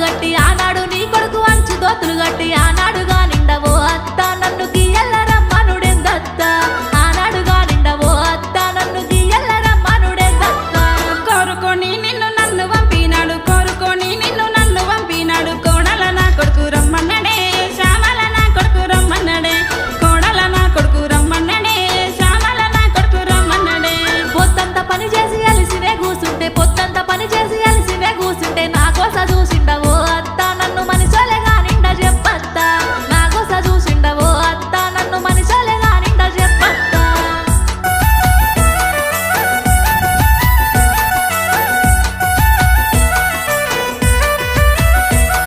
గట్టి ఆనాడు నీ కొడుకు అంచు దోతులు గట్టి ఆనాడు